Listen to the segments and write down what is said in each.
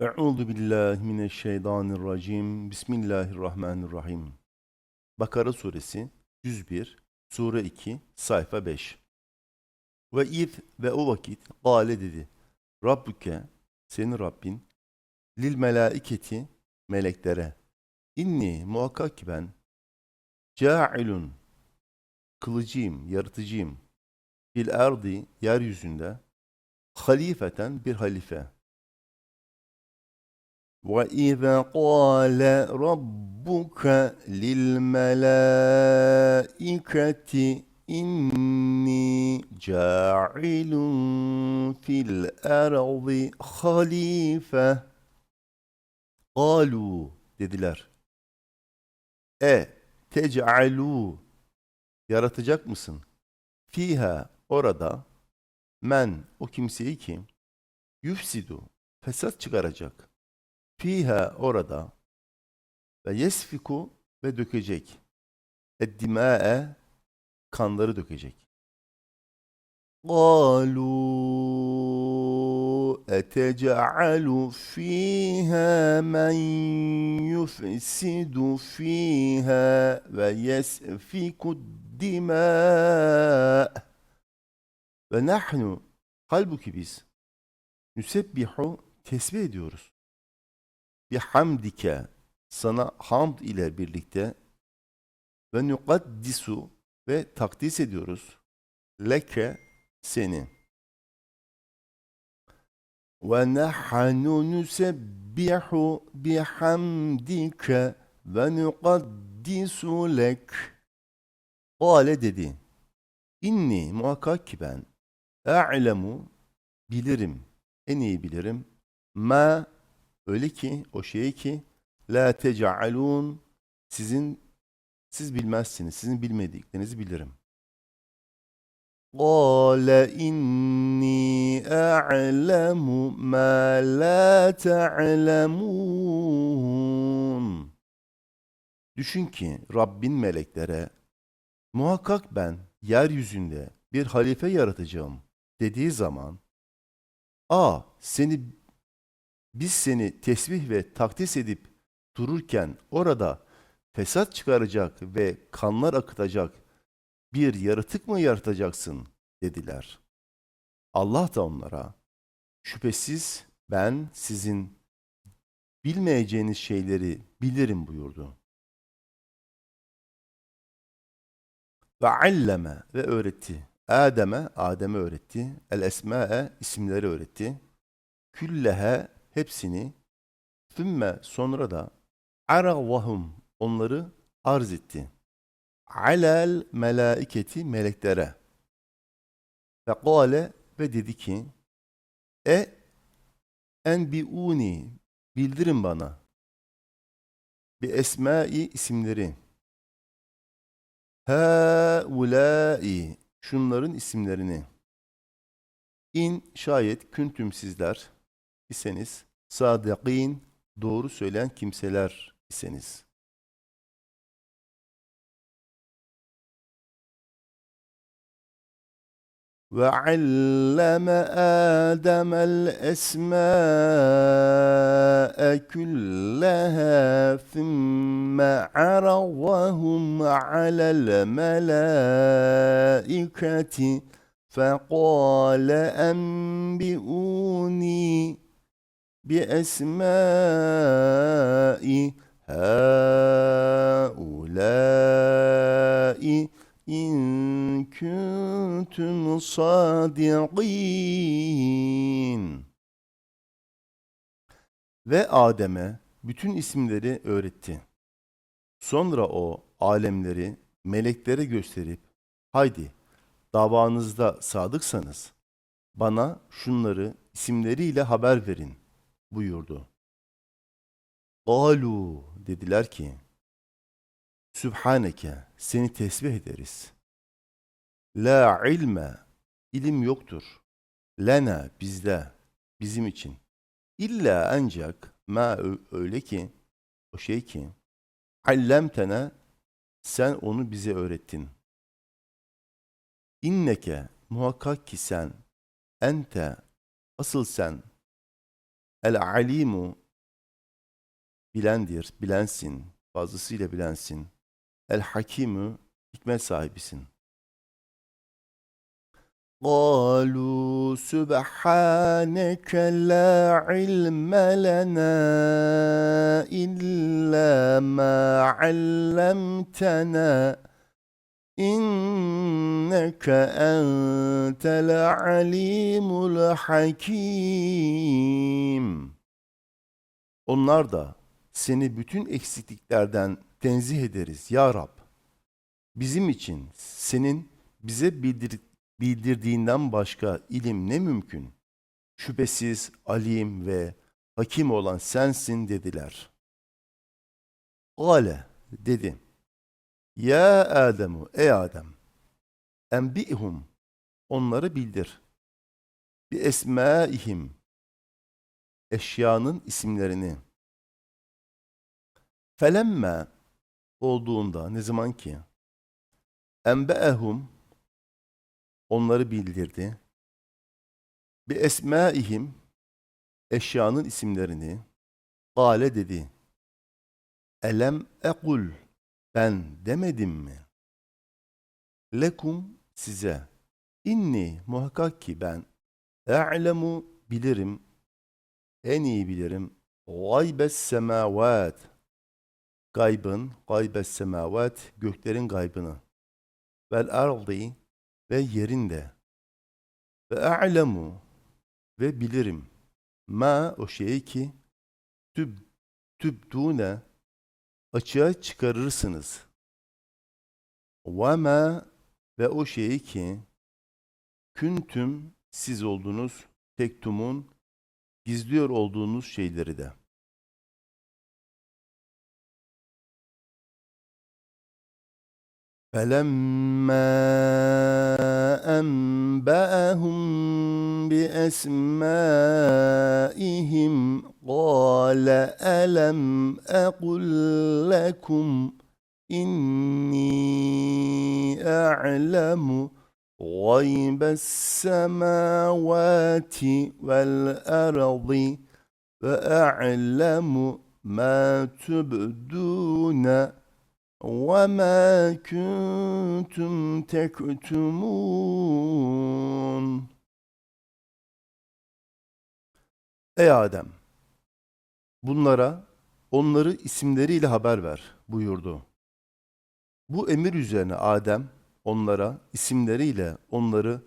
Euzu billahi mineşşeytanirracim. Bismillahirrahmanirrahim. Bakara suresi 101, sure 2, sayfa 5. Ve iz ve o vakit gale dedi. Rabbuke senin Rabbin lil melaiketi meleklere inni muhakkak ki ben cailun kılıcıyım, yaratıcıyım fil ardi yeryüzünde halifeten bir halife. وَإِذَا قَالَ رَبُّكَ لِلْمَلَائِكَةِ إِنِّي جَاعِلٌ فِي الْأَرْضِ خَلِيفَةً قَالُوا dediler. E tec'alû yaratacak mısın? Fiha orada men o kimseyi ki yufsidu fesat çıkaracak fiha orada ve yesfiku ve dökecek. Eddima'e kanları dökecek. قالوا أتجعل فيها من يفسد فيها ويسفك الدماء ve nahnu halbuki biz nüsebbihu tesbih ediyoruz bihamdike sana hamd ile birlikte ve nukaddisu ve takdis ediyoruz leke seni. Ve nahnu nusebbihu bihamdike ve nukaddisu lek. Kale dedi inni muhakkak ki ben a'lemu bilirim en iyi bilirim. Ma Öyle ki o şeyi ki la tec'alun sizin siz bilmezsiniz. Sizin bilmediklerinizi bilirim. قال إني أعلم ما لا تعلمون Düşün ki Rabbin meleklere muhakkak ben yeryüzünde bir halife yaratacağım dediği zaman a seni biz seni tesbih ve takdis edip dururken orada fesat çıkaracak ve kanlar akıtacak bir yaratık mı yaratacaksın dediler. Allah da onlara şüphesiz ben sizin bilmeyeceğiniz şeyleri bilirim buyurdu. Ve alleme ve öğretti. Adem'e, Adem'e öğretti. El esma'e isimleri öğretti. Küllehe hepsini Thümme sonra da aravahum onları arz etti. Alel melaiketi meleklere. Ve kâle ve dedi ki E enbiuni bildirin bana bi esmai isimleri haulâi şunların isimlerini in şayet küntüm sizler iseniz sadikin doğru söyleyen kimseler iseniz. وعلم آدم الأسماء كلها ثم عرضهم على الملائكة فقال أنبئوني بأسماء هؤلاء إن كنتم صادقين Ve Adem'e bütün isimleri öğretti. Sonra o alemleri meleklere gösterip haydi davanızda sadıksanız bana şunları isimleriyle haber verin Buyurdu. Galu dediler ki Sübhaneke seni tesbih ederiz. La ilme ilim yoktur. Lena bizde bizim için. İlla ancak ma öyle ki o şey ki allemtene sen onu bize öğrettin. İnneke muhakkak ki sen ente asıl sen El alimu bilendir, bilensin, fazlasıyla bilensin. El hakimu hikmet sahibisin. قالوا سبحانك لا علم لنا إلا ما علمتنا İnneke entel alimul hakim. Onlar da seni bütün eksikliklerden tenzih ederiz ya Rab. Bizim için senin bize bildir bildirdiğinden başka ilim ne mümkün? Şüphesiz alim ve hakim olan sensin dediler. Gale dedi. Ya Ademu ey Adem enbi'hum onları bildir. Bi esmaihim eşyanın isimlerini. Felemme olduğunda ne zaman ki enbe'ehum onları bildirdi. Bi esmaihim eşyanın isimlerini Gale dedi. Elem ekul ben demedim mi? Lekum size. İnni muhakkak ki ben e'lemu bilirim. En iyi bilirim. Gaybes semavat. Gaybın, gaybes semavat, göklerin gaybını. Vel ardi ve yerinde. Ve a'lemu ve bilirim. Ma o şeyi ki tüb, tübdune açığa çıkarırsınız. Ma ve o şeyi ki küntüm siz oldunuz tektumun gizliyor olduğunuz şeyleri de. فلما أنبأهم بأسمائهم قال ألم أقل لكم إني أعلم غيب السماوات والأرض وأعلم ما تبدون وما كنتم تكتمون Ey Adem! Bunlara onları isimleriyle haber ver buyurdu. Bu emir üzerine Adem onlara isimleriyle onları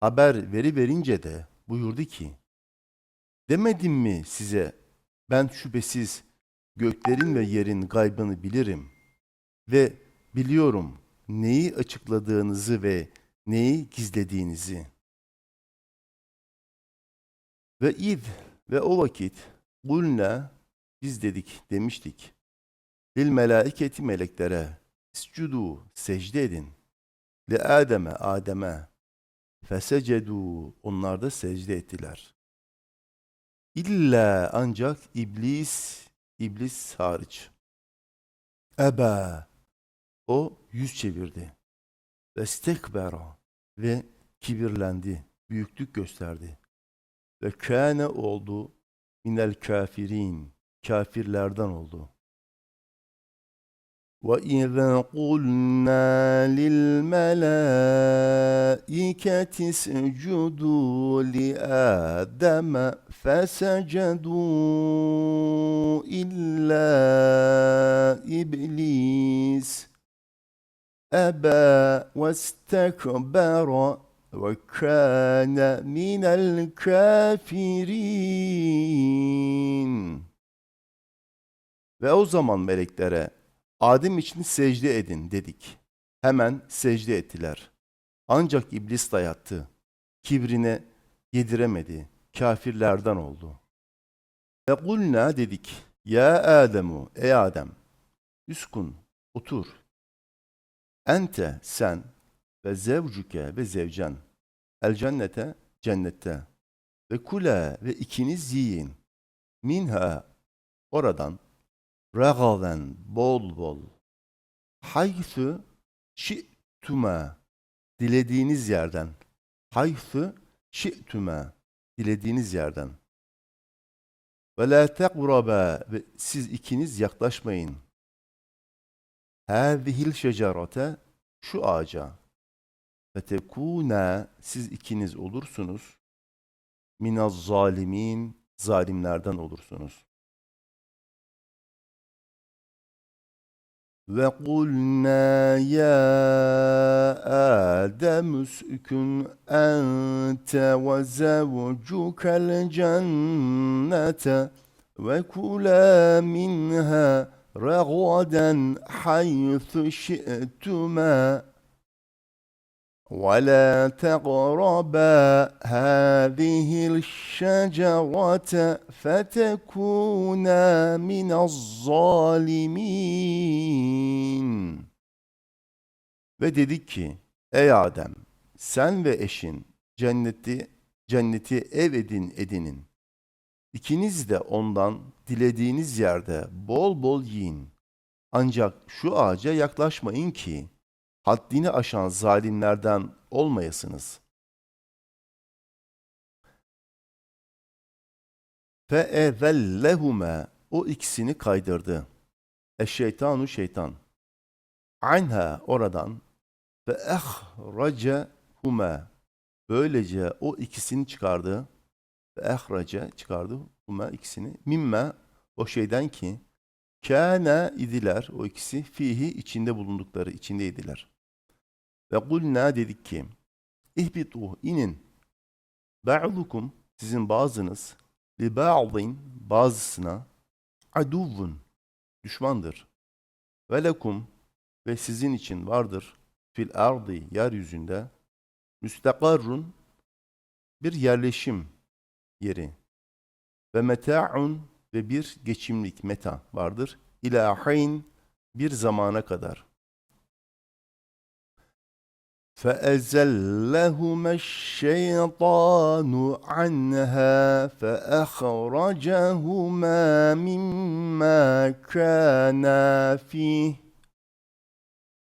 haber veri verince de buyurdu ki Demedim mi size ben şüphesiz göklerin ve yerin gaybını bilirim.'' Ve biliyorum neyi açıkladığınızı ve neyi gizlediğinizi. Ve id ve o vakit kulna biz dedik demiştik. Lil melaiketi meleklere iscudu secde edin. Li Adem'e Adem'e fesecedu onlar da secde ettiler. İlla ancak iblis iblis hariç. Eba o yüz çevirdi. Ve stekbera ve kibirlendi, büyüklük gösterdi. Ve kâne oldu minel kafirin, kafirlerden oldu. وَإِذَا قُلْنَا لِلْمَلَائِكَةِ اسْجُدُوا لِآدَمَ فَسَجَدُوا إِلَّا إِبْلِيسَ أبى واستكبر وكان من الكافرين Ve o zaman meleklere Adem için secde edin dedik. Hemen secde ettiler. Ancak iblis dayattı. Kibrine yediremedi. Kafirlerden oldu. Ve kulna dedik. Ya Ademu, ey Adem. Üskun, otur. Ente sen ve zevcuke ve zevcen el cennete cennette. Ve kule ve ikiniz yiyin. Minha oradan. Regaven bol bol. Haythu şi'tuma dilediğiniz yerden. Haythu şi'tuma dilediğiniz yerden. Ve la teqraba ve siz ikiniz yaklaşmayın. Hâzihil şecerete şu ağaca. Fetekûne siz ikiniz olursunuz. Minaz zalimin zalimlerden olursunuz. Ve kulna ya Adem üskün ente ve zevcukel cennete ve kula minha ragaden haythu şi'tuma ولا تقربا هذه الشجرة فتكونا من الظالمين Ve dedik ki ey Adem sen ve eşin cenneti cenneti ev edin edinin. İkiniz de ondan dilediğiniz yerde bol bol yiyin. Ancak şu ağaca yaklaşmayın ki haddini aşan zalimlerden olmayasınız. فَاَذَلَّهُمَا O ikisini kaydırdı. Eşşeytanu şeytan. Anha oradan فَاَخْرَجَهُمَا Böylece o ikisini çıkardı. ve ehraca çıkardı bunlar ikisini. Mimme o şeyden ki kâne idiler o ikisi fihi içinde bulundukları içindeydiler. Ve kulna dedik ki ihbitu inin ba'lukum sizin bazınız li ba'din bazısına aduvun düşmandır. Ve lekum ve sizin için vardır fil ardi yeryüzünde müstakarrun bir yerleşim yeri ve meta'un ve bir geçimlik meta vardır. İlahin bir zamana kadar. فأزلهما الشيطان عنها فأخرجهما مما كانا فيه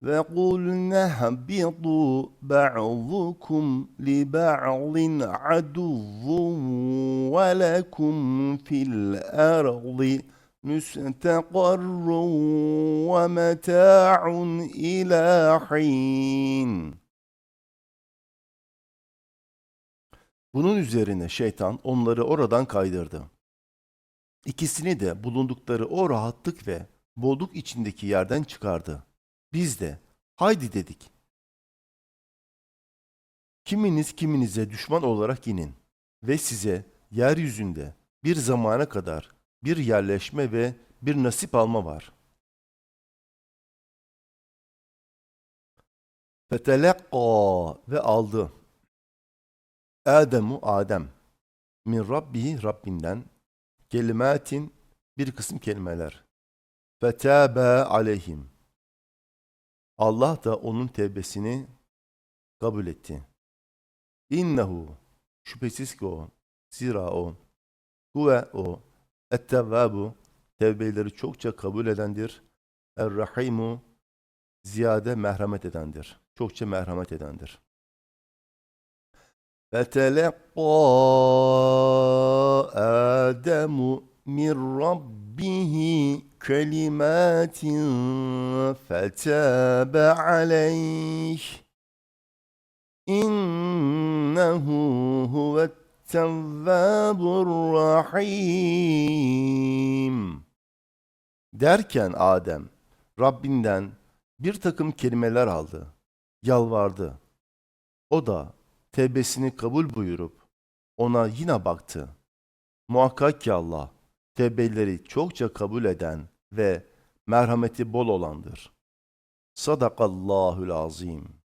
وقلنا اهبطوا بعضكم لبعض عدو ولكم في الأرض مستقر ومتاع إلى حين Bunun üzerine şeytan onları oradan kaydırdı. İkisini de bulundukları o rahatlık ve bolluk içindeki yerden çıkardı. Biz de haydi dedik. Kiminiz kiminize düşman olarak inin ve size yeryüzünde bir zamana kadar bir yerleşme ve bir nasip alma var. Fetelekka ve aldı. Ademu Adem min Rabbihi Rabbinden kelimatin bir kısım kelimeler. Fetâbe aleyhim. Allah da onun tevbesini kabul etti. İnnehu şüphesiz ki o, zira o, huve o, ettevvabu tevbeleri çokça kabul edendir. Er-Rahimu ziyade merhamet edendir. Çokça merhamet edendir. فَتَلَقَّى آدَمُ مِنْ رَبِّهِ كَلِمَاتٍ فَتَابَ عَلَيْهِ إِنَّهُ هُوَ التَّوَّابُ الرَّحِيمُ Derken Adem Rabbinden bir takım kelimeler aldı, yalvardı. O da tevbesini kabul buyurup ona yine baktı. Muhakkak ki Allah tevbeleri çokça kabul eden ve merhameti bol olandır. Sadakallahul azim.